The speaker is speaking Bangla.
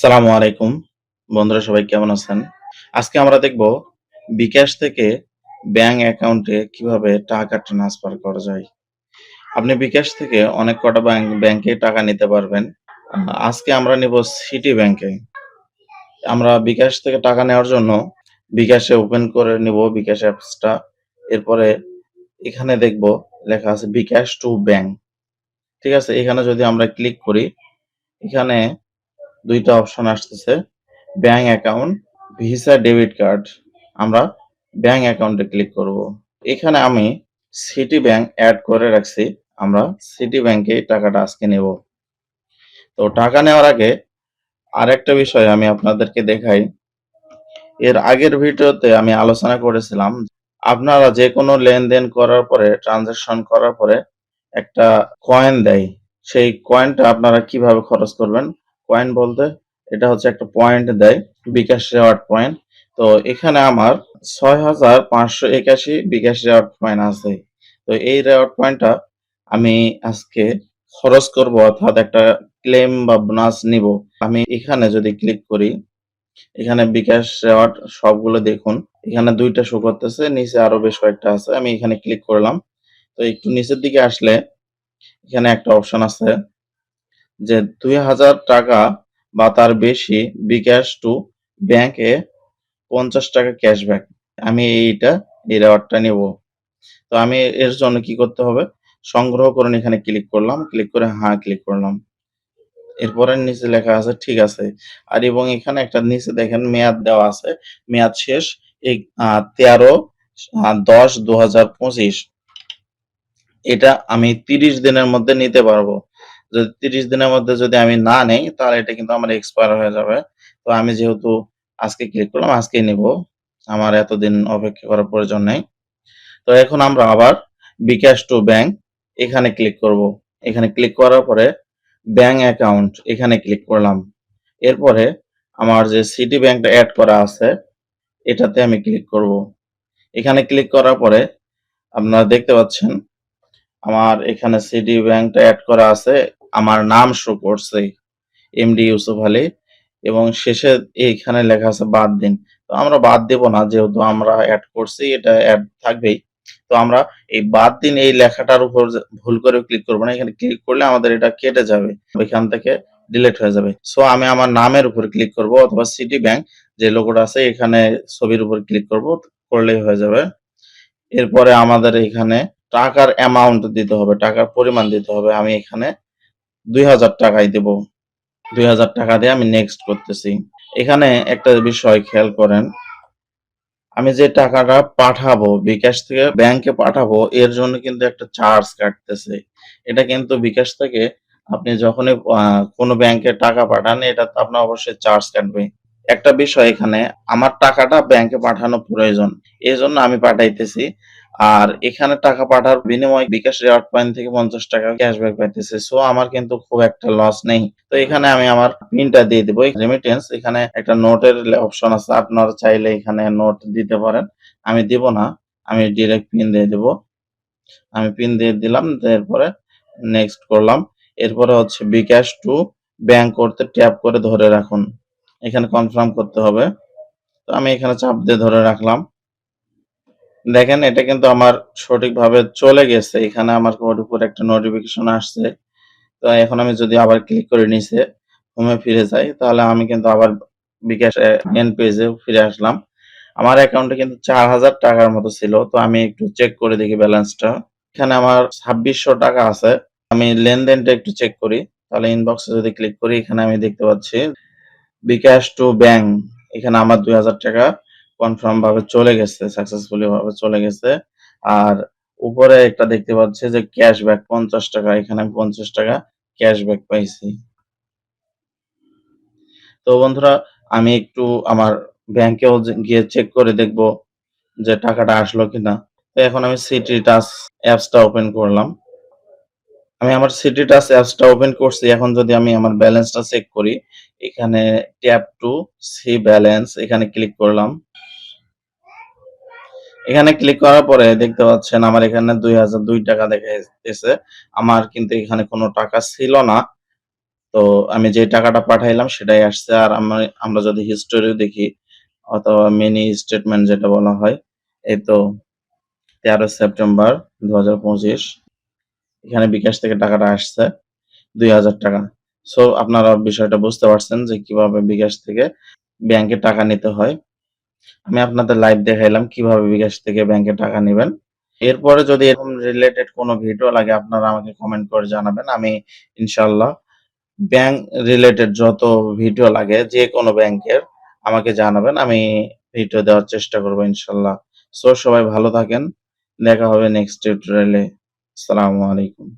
আসসালামু আলাইকুম। বন্ধুরা সবাই কেমন আছেন? আজকে আমরা দেখব বিকাশ থেকে ব্যাংক অ্যাকাউন্টে কীভাবে টাকা ট্রান্সফার করা যায়। আপনি বিকাশ থেকে অনেক কটা ব্যাংক, ব্যাংকে টাকা নিতে পারবেন। আজকে আমরা নেব সিটি ব্যাংকে। আমরা বিকাশ থেকে টাকা নেওয়ার জন্য বিকাশে ওপেন করে নিব বিকাশ অ্যাপসটা। এরপরে এখানে দেখব লেখা আছে বিকাশ টু ব্যাংক। ঠিক আছে, এখানে যদি আমরা ক্লিক করি, এখানে দুইটা অপশন আসতেছে bank account visa debit card আমরা ব্যাংক অ্যাকাউন্টে ক্লিক করব। এখানে আমি সিটি ব্যাংক অ্যাড করে রাখছি, আমরা সিটি ব্যাংকে টাকাটা আজকে নেব। তো টাকা নেওয়ার আগে আরেকটা বিষয় আমি আপনাদেরকে দেখাই। এর আগের ভিডিওতে আমি আলোচনা করেছিলাম, আপনারা যে কোনো লেনদেন করার পরে ট্রানজাকশন করার পরে একটা কয়েন দেয়। সেই কয়েনটা আপনারা কীভাবে খরচ করবেন? কয়েন বলতে, এটা হচ্ছে একটা পয়েন্ট দেয়, বিকাশ রেওয়ার্ড পয়েন্ট তো এখানে আমার ছয় হাজার পাঁচশো একাশি বিকাশ রেওয়ার্ড পয়েন্ট আছে। তো এই রেওয়ার্ড পয়েন্টটা আমি আজকে খরচ করব, অর্থাৎ একটা ক্লেম বা বোনাস নিব। আমি এখানে যদি ক্লিক করি, এখানে বিকাশ রেওয়ার্ড সবগুলো দেখুন। এখানে দুইটা শো করতেছে, নিচে আরও বেশ কয়েকটা আছে, আমি এখানে ক্লিক করলাম। তো একটু নিচের দিকে আসলে এখানে একটা অপশন আছে যে দুই হাজার টাকা বা তার বেশি বিকাশ টু ব্যাংকে পঞ্চাশ টাকা ক্যাশব্যাক আমি এইটা, এই রেওয়ার্ডটা নিব। তো আমি এর জন্য কি করতে হবে? সংগ্রহ করুন এখানে ক্লিক করলাম। ক্লিক করে হ্যাঁ ক্লিক করলাম। এরপরে নিচে লেখা আছে, ঠিক আছে। আর এবং এখানে একটা নিচে দেখেন মেয়াদ দেওয়া আছে। মেয়াদ শেষ এই তেরো দশ দু হাজার পঁচিশ। এটা আমি তিরিশ দিনের মধ্যে নিতে পারব। যদি তিরিশ দিনের মধ্যে যদি আমি না নেই, তাহলে এটা কিন্তু আমার এক্সপায়ার হয়ে যাবে। তো আমি যেহেতু আজকে ক্লিক করলাম, আজকেই নিব। আমার এতদিন অপেক্ষা করার প্রয়োজন নেই। তো এখন আমরা আবার বিকাশ টু ব্যাংক এখানে ক্লিক করব। এখানে ক্লিক করার পরে ব্যাংক অ্যাকাউন্ট এখানে ক্লিক করলাম। এরপরে আমার যে সিটি ব্যাংকটা অ্যাড করা আছে, এটাতে আমি ক্লিক করব। এখানে ক্লিক করার পরে আপনারা দেখতে পাচ্ছেন, আমার এখানে সিটি ব্যাংকটা অ্যাড করা আছে। আমার নাম শো করছে এমডি ইউসুফ আলী, এবং শেষে এইখানে লেখা আছে বাদ দিন। তো আমরা বাদ দেব না, যেহেতু আমরা অ্যাড করছি, এটা অ্যাড থাকবেই। তো আমরা এই বাদ দিন এই লেখাটার উপর ভুল করে ক্লিক করব না, এখানে ক্লিক করলে আমাদের এটা কেটে যাবে ওইখান থেকে ডিলিট হয়ে যাবে। সো আমি আমার নামের উপর ক্লিক করব, অথবা সিটি ব্যাংক যে লোগোটা আছে, এখানে ছবির উপর ক্লিক করব, করলেই হয়ে যাবে। এরপরে আমাদের এখানে টাকার অ্যামাউন্ট দিতে হবে, টাকার পরিমাণ দিতে হবে। আমি এখানে দুই হাজার টাকাই দেব। দুই হাজার টাকা দিয়ে আমি নেক্সট করতেছি। এখানে একটা বিষয় খেয়াল করেন। আমি যে টাকাটা পাঠাবো, বিকাশ থেকে ব্যাংকে পাঠাবো, এর জন্য কিন্তু একটা চার্জ কাটতেছে। এটা কিন্তু বিকাশ থেকে আপনি যখনই কোনো ব্যাংকে টাকা পাঠান, এটা আপনার অবশ্যই চার্জ কাটবে। একটা বিষয় এখানে, আমার টাকাটা ব্যাংকে পাঠানো প্রয়োজন। এই জন্য আমি পাঠাইতেছি। আর এখানে টাকা পাঠার বিনিময়ে বিকাশ রেওয়ার্ড পয়েন্ট থেকে পঞ্চাশ টাকা ক্যাশব্যাক পাইতেছে। সো আমার কিন্তু খুব একটা লস নেই। তো এখানে আমি আমার পিনটা দিয়ে দেবো। রেমিটেন্স এখানে একটা নোটের অপশন আছে। আপনারা চাইলে এখানে নোট দিতে পারেন। আমি দিব না। আমি ডিরেক্ট পিন দিয়ে দেব। আমি পিন দিয়ে দিলাম। এরপরে নেক্সট করলাম। এরপরে হচ্ছে বিকাশ টু ব্যাংক করতে ট্যাপ করে ধরে রাখুন। এখানে কনফার্ম করতে হবে। তো আমি এখানে চাপ দিয়ে ধরে রাখলাম। দেখেন, এটা কিন্তু আমার সঠিকভাবে চলে গেছে। এখানে আমার ওর উপর একটা নোটিফিকেশন আসছে। তো এখন আমি যদি আবার ক্লিক করে নিচে হোমে ফিরে যাই, তাহলে আমি কিন্তু আবার বিকাশ মেন পেজে ফিরে আসলাম। আমার অ্যাকাউন্টে কিন্তু চার হাজার টাকার মতো ছিল, তো আমি একটু চেক করে দেখি ব্যালেন্সটা এখানে আমার ছাব্বিশশো টাকা আছে। আমি লেনদেনটা একটু চেক করি। তাহলে ইনবক্সে যদি ক্লিক করি, এখানে আমি দেখতে পাচ্ছি বিকাশ টু ব্যাংক এখানে আমার দুই হাজার টাকা। কনফার্ম ভাবে চলে গেছে সাকসেসফুলি ভাবে চলে গেছে। আর উপরে একটা দেখতে পাচ্ছি যে ক্যাশব্যাক পঞ্চাশ টাকা, এখানে আমি পঞ্চাশ টাকা ক্যাশব্যাক পাইছি। তো বন্ধুরা, আমি একটু আমার ব্যাংকেও গিয়ে চেক করে দেখব যে টাকাটা আসলো কিনা। তো এখন আমি সিটি টাচ অ্যাপসটা ওপেন করলাম। আমি আমার সিটি টাচ অ্যাপসটা ওপেন করছি। এখন যদি আমি আমার ব্যালেন্সটা চেক করি, এখানে ট্যাপ টু সি ব্যালেন্স এখানে ক্লিক করলাম। এখানে ক্লিক করার পরে দেখতে পাচ্ছেন আমার এখানে দুই হাজার দুই টাকা দেখা যাচ্ছে আমার কিন্তু এখানে কোনো টাকা ছিল না তো আমি যে টাকাটা পাঠাইলাম সেটাই আসছে। আর আমা আমরা যদি হিস্টোরিও দেখি অথবা মিনি স্টেটমেন্ট যেটা বলা হয়, এই তো ১৩ সেপ্টেম্বর ২০২৫ এখানে বিকাশ থেকে টাকাটা আসছে ৳২,০০০ সো আপনারা বিষয়টা বুঝতে পারছেন যে কীভাবে বিকাশ থেকে ব্যাংকে টাকা নিতে হয়। আমি আপনাদের লাইভ দেখাইলাম কীভাবে বিকাশ থেকে ব্যাংকে টাকা নিবেন। এরপরে যদি এরকম রিলেটেড কোনো ভিডিও লাগে, আপনারা আমাকে কমেন্ট করে জানাবেন। আমি ইনশাআল্লাহ ব্যাংক রিলেটেড যত ভিডিও লাগে যেকোনো ব্যাংকের আমাকে জানাবেন। আমি ভিডিও দেওয়ার চেষ্টা করব ইনশাআল্লাহ। সো সবাই ভালো থাকেন। দেখা হবে নেক্সট টিউটোরিয়ালে। আসসালামু আলাইকুম।